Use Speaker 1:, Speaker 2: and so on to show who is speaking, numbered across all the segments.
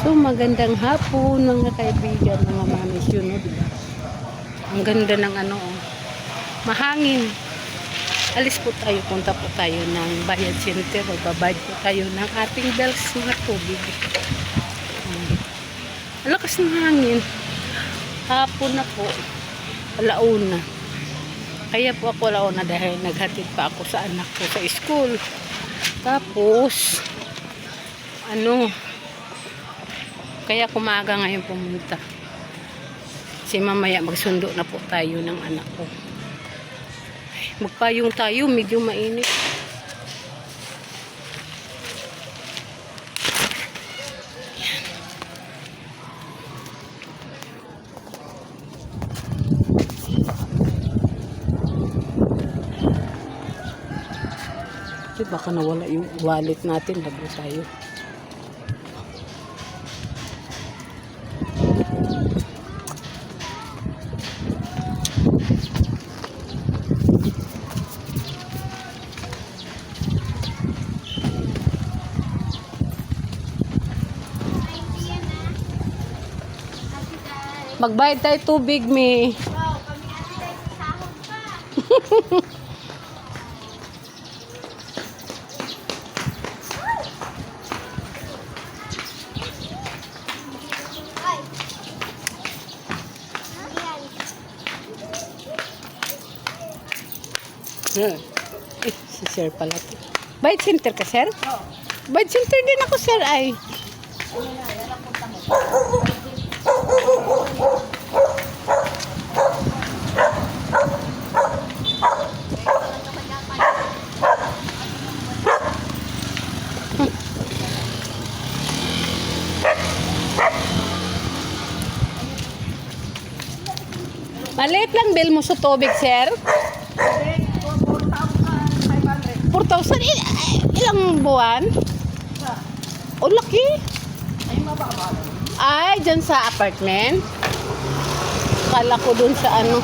Speaker 1: So magandang hapon mga kaibigan, mga mamis yun, no, diba? Ang ganda ng ano, oh. mahangin. Alis po tayo, punta po tayo ng Bayad Center. Magbabayad po tayo ng ating bells mga tubig. Hmm. Ang lakas ng hangin. Hapon na po. Alauna. Kaya po ako alauna dahil naghatid pa ako sa anak ko sa school. Tapos, ano, kaya kumaga ngayon pumunta. Kasi mamaya magsundo na po tayo ng anak ko. Ay, Magpayong tayo, medyo mainit. Baka nawala yung wallet natin, labo tayo. Magbayad tayo tubig, me. Hmm. Eh, si sir pala. Bayad center ka, sir? Oo. Bayad center din ako, sir, ay. Maliit lang bill mo sa tubig, sir. 4,000. Il- ilang buwan? O, laki. Ay, dyan sa apartment. Kala ko dun sa ano.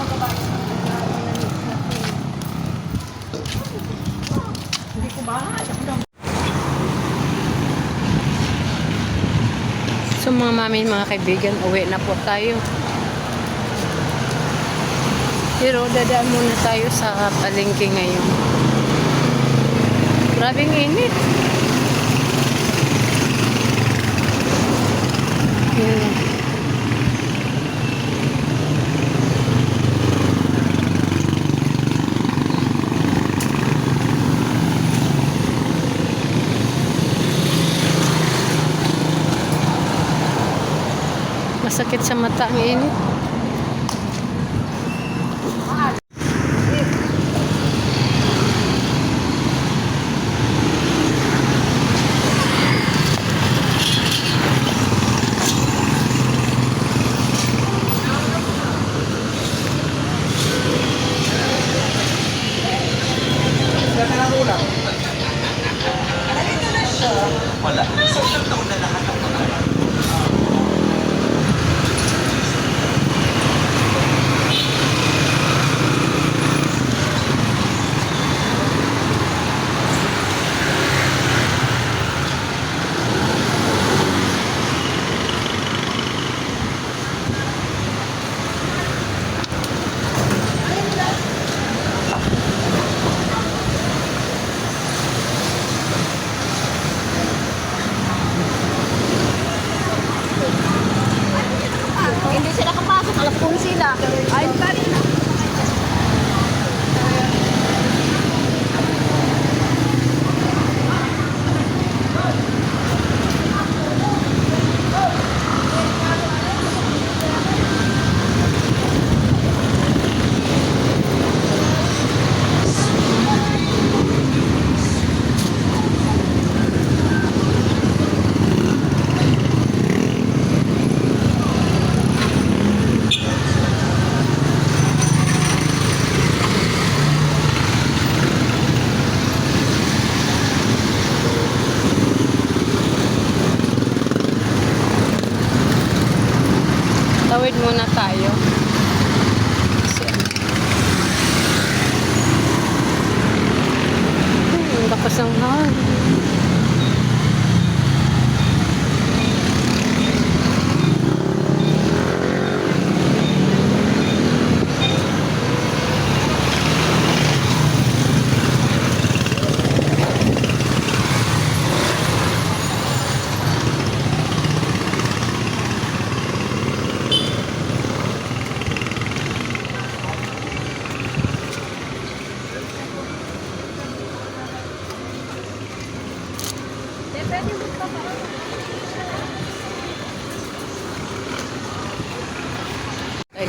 Speaker 1: So mga mami, mga kaibigan, uwi na po tayo. Pero dadaan muna tayo sa palengke ngayon. Grabing init. Masakit sa mata ang init.
Speaker 2: Hindi Ay, kanina.
Speaker 1: Tawid muna tayo. Kasi ano. Hmm, ang lakas ng hangin. Tayo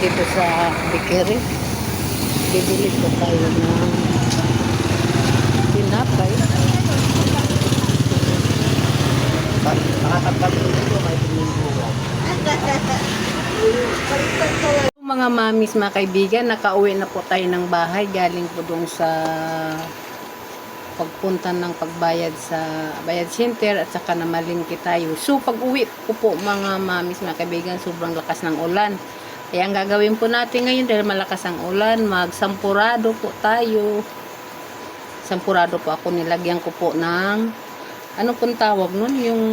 Speaker 1: dito sa Bikiri. Bibili po tayo ng tinapay. Mga mamis, mga kaibigan, nakauwi na po tayo ng bahay. Galing po doon sa pagpunta ng pagbayad sa bayad center at saka namalingki tayo. So, pag uwi ko po mga mamis, mga kaibigan, sobrang lakas ng ulan. Kaya ang gagawin po natin ngayon dahil malakas ang ulan, magsampurado po tayo. Sampurado po ako, nilagyan ko po ng ano pong tawag nun? Yung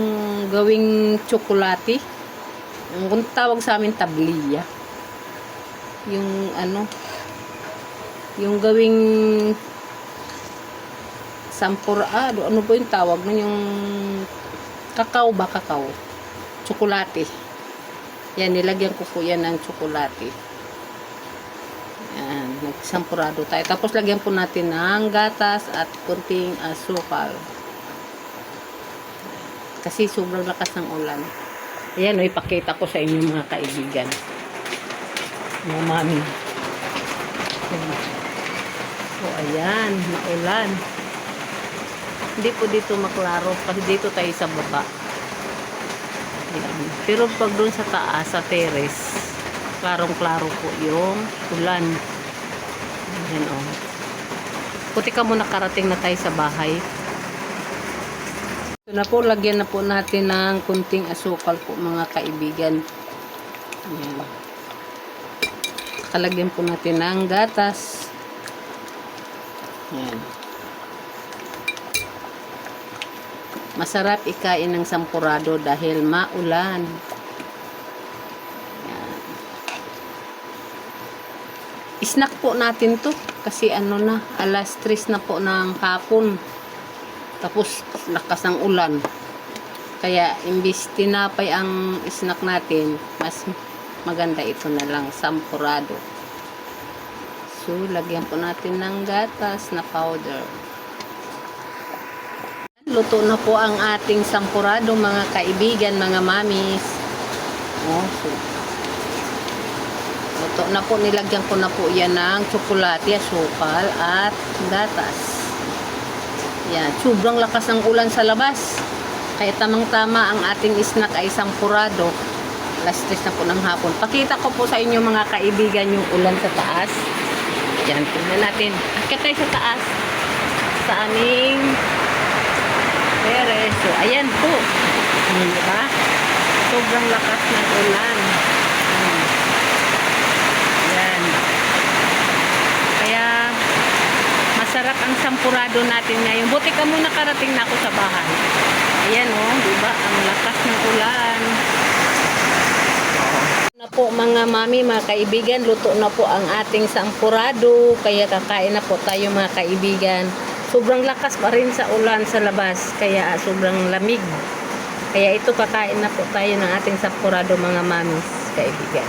Speaker 1: gawing tsokolate. Ang kung tawag sa amin tabliya. Yung ano, yung gawing sampurado, ano ba yung tawag nun? Yung kakao ba kakao? Tsokolate. Yan, nilagyan ko po yan ng tsokolate. Yan, nagsampurado tayo. Tapos lagyan po natin ng gatas at kunting asukal. Kasi sobrang lakas ng ulan. Ayan, o, ipakita ko sa inyo mga kaibigan. Mga mami. So, ayan, maulan. Hindi po dito maklaro kasi dito tayo sa baba. Ayan. Pero pag doon sa taas, sa terrace, klarong-klaro po yung ulan. Ayan o. Puti ka muna karating na tayo sa bahay. Ito na po, lagyan na po natin ng kunting asukal po mga kaibigan. Ayan. Kalagyan po natin ng gatas. Ayan. Masarap ikain ng sampurado dahil maulan. Ayan. Snack po natin to kasi ano na, alas 3 na po ng hapon. Tapos lakas ng ulan. Kaya imbis tinapay ang snack natin, mas maganda ito na lang, sampurado. So, lagyan po natin ng gatas na powder. Luto na po ang ating sampurado mga kaibigan, mga mamis. Oh, so, luto na po, nilagyan ko na po yan ng tsokolate, asukal at gatas. Yan, sobrang lakas ng ulan sa labas. Kaya tamang-tama ang ating snack ay sampurado. Alas 3 na po ng hapon. Pakita ko po sa inyo mga kaibigan yung ulan sa taas. Yan, tingnan natin. Akit tayo sa taas. Sa aming Pere. So, ayan po. Hmm, diba? Sobrang lakas ng ulan. Hmm. Ayan. Kaya, masarap ang sampurado natin ngayon. Buti ka muna karating na ako sa bahay. Ayan o, oh, diba? Ang lakas ng ulan. Na po mga mami, mga kaibigan, luto na po ang ating sampurado. Kaya kakain na po tayo mga kaibigan. Sobrang lakas pa rin sa ulan sa labas. Kaya sobrang lamig. Kaya ito kakain na po tayo ng ating sampurado mga mamis, kaibigan.